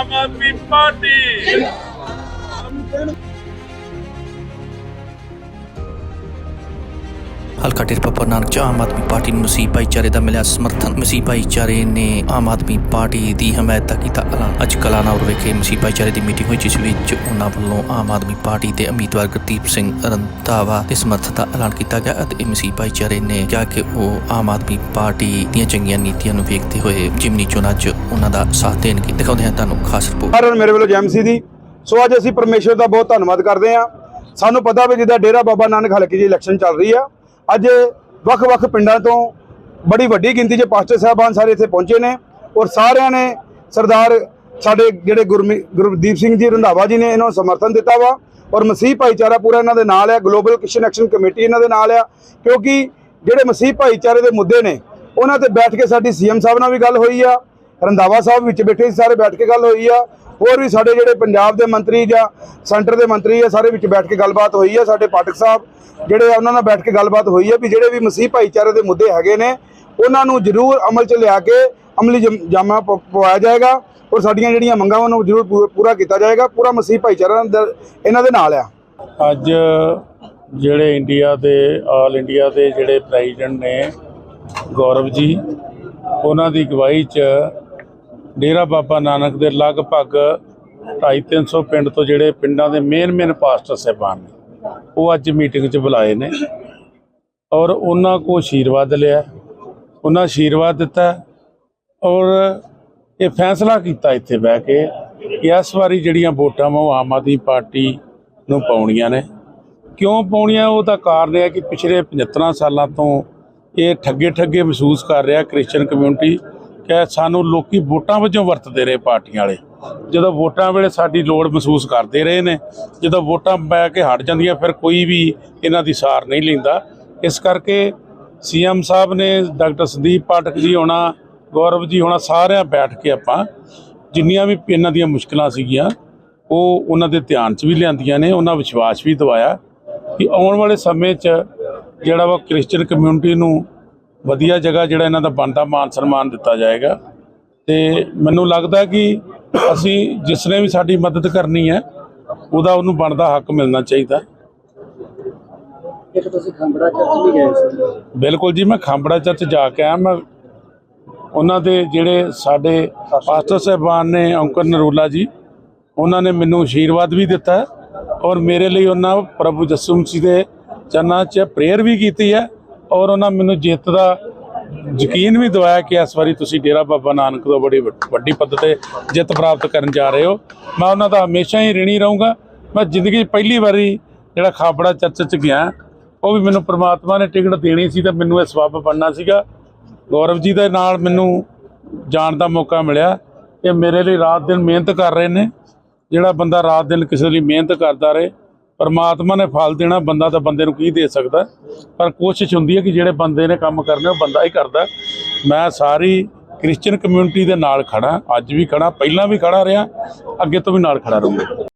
ఆమ్ ఆద్మీ ਹਲਕਾ ਟਿਰਪਾ ਨਾਨਕ ਚ ਆਮ ਆਦਮੀ ਪਾਰਟੀ ਨੂੰ ਮਸੀਹ ਭਾਈਚਾਰੇ ਦਾ ਮਿਲਿਆ ਸਮਰਥਨ। ਮਸੀਹ ਭਾਈਚਾਰੇ ਨੇ ਆਮ ਆਦਮੀ ਪਾਰਟੀ ਦੀ ਹਮਾਇਤ ਦਾ ਕੀਤਾ ਐਲਾਨ। ਅੱਜ ਕਲਾਨੌਰ ਵਿਖੇ ਮਸੀਹ ਭਾਈਚਾਰੇ ਦੀ ਮੀਟਿੰਗ ਹੋਈ, ਜਿਸ ਵਿੱਚ ਉਹਨਾਂ ਵੱਲੋਂ ਆਮ ਆਦਮੀ ਪਾਰਟੀ ਦੇ ਉਮੀਦਵਾਰ ਗੁਰਦੀਪ ਸਿੰਘ ਰੰਧਾਵਾ ਦੇ ਸਮਰਥਨ ਦਾ ਐਲਾਨ ਕੀਤਾ ਗਿਆ ਅਤੇ ਮਸੀਹ ਭਾਈਚਾਰੇ ਨੇ ਕਿਹਾ ਕਿ ਉਹ ਆਮ ਆਦਮੀ ਪਾਰਟੀ ਦੀਆਂ ਚੰਗੀਆਂ ਨੀਤੀਆਂ ਨੂੰ ਵੇਖਦੇ ਹੋਏ ਜਿਮਨੀ ਚੋਣਾਂ 'ਚ ਉਹਨਾਂ ਦਾ ਸਾਥ ਦੇਣਗੇ। ਦਿਖਾਉਂਦੇ ਹਾਂ ਤੁਹਾਨੂੰ ਖਾਸ ਰਿਪੋਰਟ। ਸਾਰਿਆਂ ਮੇਰੇ ਵੱਲੋਂ ਜੈਮਸੀ ਦੀ। ਸੋ ਅੱਜ ਅਸੀਂ ਪਰਮੇਸ਼ਰ ਦਾ ਬਹੁਤ ਧੰਨਵਾਦ ਕਰਦੇ ਹਾਂ। ਸਾਨੂੰ ਪਤਾ ਵੀ ਜਿੱਦਾਂ ਡੇਰਾ ਬਾਬਾ ਨਾਨਕ ਹਲਕੇ ਦੀ ਇਲੈਕਸ਼ਨ ਚੱਲ ਰਹੀ ਆ। ਅੱਜ ਵੱਖ-ਵੱਖ ਪਿੰਡਾਂ ਤੋਂ ਬੜੀ ਵੱਡੀ ਗਿਣਤੀ 'ਚ ਪਾਸਟਰ ਸਾਹਿਬਾਨ ਸਾਰੇ ਇੱਥੇ ਪਹੁੰਚੇ ਨੇ ਔਰ ਸਾਰਿਆਂ ਨੇ ਸਰਦਾਰ ਸਾਡੇ ਜਿਹੜੇ ਗੁਰਮੀ- ਗੁਰਦੀਪ ਸਿੰਘ ਜੀ, ਰੰਧਾਵਾ ਜੀ ਨੇ ਇਹਨਾਂ ਨੂੰ ਸਮਰਥਨ ਦਿੱਤਾ ਵਾ ਔਰ ਮਸੀਹ ਭਾਈਚਾਰਾ ਪੂਰਾ ਇਹਨਾਂ ਦੇ ਨਾਲ ਆ ਗਲੋਬਲ ਕ੍ਰਿਸਚੀਅਨ ਐਕਸ਼ਨ ਕਮੇਟੀ ਇਹਨਾਂ ਦੇ ਨਾਲ ਆ, ਕਿਉਂਕਿ ਜਿਹੜੇ ਮਸੀਹ ਭਾਈਚਾਰੇ ਦੇ ਮੁੱਦੇ ਨੇ, ਉਹਨਾਂ ਤੇ ਬੈਠ ਕੇ ਸਾਡੀ ਸੀਐਮ ਸਾਹਿਬ ਨਾਲ ਵੀ ਗੱਲ ਹੋਈ ਆ, ਰੰਧਾਵਾ ਸਾਹਿਬ ਵਿੱਚ ਬੈਠੇ ਸਾਰੇ ਬੈਠ ਕੇ ਗੱਲ ਹੋਈ ਆ ਹੋਰ ਵੀ ਸਾਡੇ ਜਿਹੜੇ ਪੰਜਾਬ ਦੇ ਮੰਤਰੀ ਜਾਂ ਸੈਂਟਰ ਦੇ ਮੰਤਰੀ ਆ, ਸਾਰੇ ਵਿੱਚ ਬੈਠ ਕੇ ਗੱਲਬਾਤ ਹੋਈ ਆ, ਸਾਡੇ ਪਾਠਕ ਸਾਹਿਬ ਜਿਹੜੇ ਆ, ਉਹਨਾਂ ਨਾਲ ਬੈਠ ਕੇ ਗੱਲਬਾਤ ਹੋਈ ਆ ਵੀ ਜਿਹੜੇ ਵੀ ਮਸੀਹ ਭਾਈਚਾਰੇ ਦੇ ਮੁੱਦੇ ਹੈਗੇ ਨੇ, ਉਹਨਾਂ ਨੂੰ ਜ਼ਰੂਰ ਅਮਲ 'ਚ ਲਿਆ ਕੇ ਅਮਲੀ ਜਮ- ਜਾਮਾ ਪਵਾਇਆ ਜਾਏਗਾ ਔਰ ਸਾਡੀਆਂ ਜਿਹੜੀਆਂ ਮੰਗਾਂ ਉਹਨਾਂ ਨੂੰ ਜ਼ਰੂਰ ਪੂ- ਪੂਰਾ ਕੀਤਾ ਜਾਏਗਾ, ਪੂਰਾ ਮਸੀਹ ਭਾਈਚਾਰਾ ਇਹਨਾਂ ਦੇ ਨਾਲ ਆ। ਅੱਜ ਜਿਹੜੇ ਇੰਡੀਆ ਦੇ, ਆਲ ਇੰਡੀਆ ਦੇ ਜਿਹੜੇ ਪ੍ਰੈਜ਼ੀਡੈਂਟ ਨੇ ਗੌਰਵ ਜੀ, ਉਹਨਾਂ ਦੀ ਅਗਵਾਈ 'ਚ ਡੇਰਾ ਬਾਬਾ ਨਾਨਕ ਦੇ ਲਗਭਗ 250 ਪਿੰਡ ਤੋਂ ਜਿਹੜੇ ਪਿੰਡਾਂ ਦੇ ਮੇਨ ਮੇਨ ਪਾਸਟਰ ਸਾਹਿਬਾਨ ਨੇ, ਉਹ ਅੱਜ ਮੀਟਿੰਗ 'ਚ ਬੁਲਾਏ ਨੇ ਔਰ ਉਹਨਾਂ ਕੋ ਆਸ਼ੀਰਵਾਦ ਲਿਆ, ਉਹਨਾਂ ਆਸ਼ੀਰਵਾਦ ਦਿੱਤਾ ਔਰ ਇਹ ਫੈਸਲਾ ਕੀਤਾ ਇੱਥੇ ਬਹਿ ਕੇ ਕਿ ਇਸ ਵਾਰੀ ਜਿਹੜੀਆਂ ਵੋਟਾਂ ਵਾ, ਉਹ ਆਮ ਆਦਮੀ ਪਾਰਟੀ ਨੂੰ ਪਾਉਣੀਆਂ ਨੇ। ਕਿਉਂ ਪਾਉਣੀਆਂ? ਉਹਦਾ ਕਾਰਨ ਇਹ ਹੈ ਕਿ ਪਿਛਲੇ 75 ਸਾਲਾਂ ਤੋਂ ਇਹ ਠੱਗੇ ਠੱਗੇ ਮਹਿਸੂਸ ਕਰ ਰਿਹਾ ਕ੍ਰਿਸਚੀਅਨ ਕਮਿਊਨਿਟੀ ਕਿ ਸਾਨੂੰ ਲੋਕੀ ਵੋਟਾਂ ਵਜੋਂ ਵਰਤਦੇ ਰਹੇ ਪਾਰਟੀਆਂ ਵਾਲੇ। ਜਦੋਂ ਵੋਟਾਂ ਵੇਲੇ ਸਾਡੀ ਲੋੜ ਮਹਿਸੂਸ ਕਰਦੇ ਰਹੇ ਨੇ, ਜਦੋਂ ਵੋਟਾਂ ਪੈ ਕੇ ਹਟ ਜਾਂਦੀਆਂ, ਫਿਰ ਕੋਈ ਵੀ ਇਹਨਾਂ ਦੀ ਸਾਰ ਨਹੀਂ ਲੈਂਦਾ। ਇਸ ਕਰਕੇ ਸੀਐਮ ਸਾਹਿਬ ਨੇ, ਡਾਕਟਰ ਸੰਦੀਪ ਪਾਠਕ ਜੀ ਹੋਣਾ, ਗੌਰਵ ਜੀ ਹੋਣਾ, ਸਾਰਿਆਂ ਬੈਠ ਕੇ ਆਪਾਂ ਜਿੰਨੀਆਂ ਵੀ ਇਹਨਾਂ ਦੀਆਂ ਮੁਸ਼ਕਲਾਂ ਸੀਗੀਆਂ, ਉਹ ਉਹਨਾਂ ਦੇ ਧਿਆਨ 'ਚ ਵੀ ਲਿਆਂਦੀਆਂ ਨੇ, ਉਹਨਾਂ ਵਿਸ਼ਵਾਸ ਵੀ ਦਿਵਾਇਆ ਕਿ ਆਉਣ ਵਾਲੇ ਸਮੇਂ 'ਚ ਜਿਹੜਾ ਵਾ ਕ੍ਰਿਸਚੀਅਨ ਕਮਿਊਨਿਟੀ ਨੂੰ ਵਧੀਆ ਜਗ੍ਹਾ ਜਿਹੜਾ ਇਹਨਾਂ ਦਾ ਬਣਦਾ ਮਾਨ ਸਨਮਾਨ ਦਿੱਤਾ ਜਾਏਗਾ। ਤੇ ਮੈਨੂੰ ਲੱਗਦਾ ਕਿ ਅਸੀਂ ਜਿਸ ਨੇ ਵੀ ਸਾਡੀ ਮਦਦ ਕਰਨੀ ਹੈ ਉਹਦਾ ਉਹਨੂੰ ਬਣਦਾ ਹੱਕ ਮਿਲਣਾ ਚਾਹੀਦਾ। ਇੱਕ ਤੁਸੀਂ ਖੰਬੜਾ ਚਰਚ ਵੀ ਗਏ ਸੀ। ਬਿਲਕੁਲ ਜੀ ਮੈਂ ਖਾਂਬੜਾ ਚਰਚ ਜਾ ਕੇ ਆਇਆ। ਮੈਂ ਉਹਨਾਂ ਦੇ ਜਿਹੜੇ ਸਾਡੇ ਪਾਸਟਰ ਸਾਹਿਬਾਨ ਨੇ ਅੰਕਰ ਨਰੂਲਾ ਜੀ ਉਹਨਾਂ ਨੇ ਮੈਨੂੰ ਆਸ਼ੀਰਵਾਦ ਵੀ ਦਿੱਤਾ ਔਰ ਮੇਰੇ ਲਈ ਉਹਨਾਂ ਪ੍ਰਭੂ ਯਿਸੂ ਮਸੀਹ ਦੇ ਚਰਨਾਂ 'ਚ ਪ੍ਰੇਅਰ ਵੀ ਕੀਤੀ ਹੈ। ਔਰ ਉਹਨਾਂ ਮੈਨੂੰ ਜਿੱਤ ਦਾ ਯਕੀਨ ਵੀ ਦਵਾਇਆ ਕਿ ਇਸ ਵਾਰੀ ਤੁਸੀਂ ਡੇਰਾ ਬਾਬਾ ਨਾਨਕ ਤੋਂ ਬੜੀ ਵੱ- ਵੱਡੀ ਪੱਧਰ ਤੇ ਜਿੱਤ ਪ੍ਰਾਪਤ ਕਰਨ ਜਾ ਰਹੇ ਹੋ। ਮੈਂ ਉਹਨਾਂ ਦਾ ਹਮੇਸ਼ਾ ਹੀ ਰਿਣੀ ਰਹੂੰਗਾ। ਮੈਂ ਜ਼ਿੰਦਗੀ 'ਚ ਪਹਿਲੀ ਵਾਰੀ ਜਿਹੜਾ ਖਾਬੜਾ ਚਰਚ 'ਚ ਗਿਆ, ਉਹ ਵੀ ਮੈਨੂੰ ਪ੍ਰਮਾਤਮਾ ਨੇ ਟਿਕਟ ਦੇਣੀ ਸੀ ਤੇ ਮੈਨੂੰ ਇਹ ਸਬੱਬ ਬਣਨਾ ਸੀਗਾ। ਗੌਰਵ ਜੀ ਦੇ ਨਾਲ ਮੈਨੂੰ ਜਾਣ ਦਾ ਮੌਕਾ ਮਿਲਿਆ। ਇਹ ਮੇਰੇ ਲਈ ਰਾਤ ਦਿਨ ਮਿਹਨਤ ਕਰ ਰਹੇ ਨੇ। ਜਿਹੜਾ ਬੰਦਾ ਰਾਤ ਦਿਨ ਕਿਸੇ ਲਈ ਮਿਹਨਤ ਕਰਦਾ ਰਹੇ ਪਰਮਾਤਮਾ ਨੇ ਫਲ ਦੇਣਾ, ਬੰਦਾ ਤਾਂ ਬੰਦੇ ਨੂੰ ਕੀ ਦੇ ਸਕਦਾ? ਪਰ ਕੋਸ਼ਿਸ਼ ਹੁੰਦੀ ਹੈ ਕਿ ਜਿਹੜੇ ਬੰਦੇ ਨੇ ਕੰਮ ਕਰਨੇ, ਉਹ ਬੰਦਾ ਹੀ ਕਰਦਾ। ਮੈਂ ਸਾਰੀ ਕ੍ਰਿਸਚੀਅਨ ਕਮਿਊਨਿਟੀ ਦੇ ਨਾਲ ਖੜਾ ਅੱਜ ਵੀ ਖੜਾ ਪਹਿਲਾਂ ਵੀ ਖੜਾ ਰਿਹਾ, ਅੱਗੇ ਤੋਂ ਵੀ ਨਾਲ ਖੜਾ ਰਹੂੰਗਾ।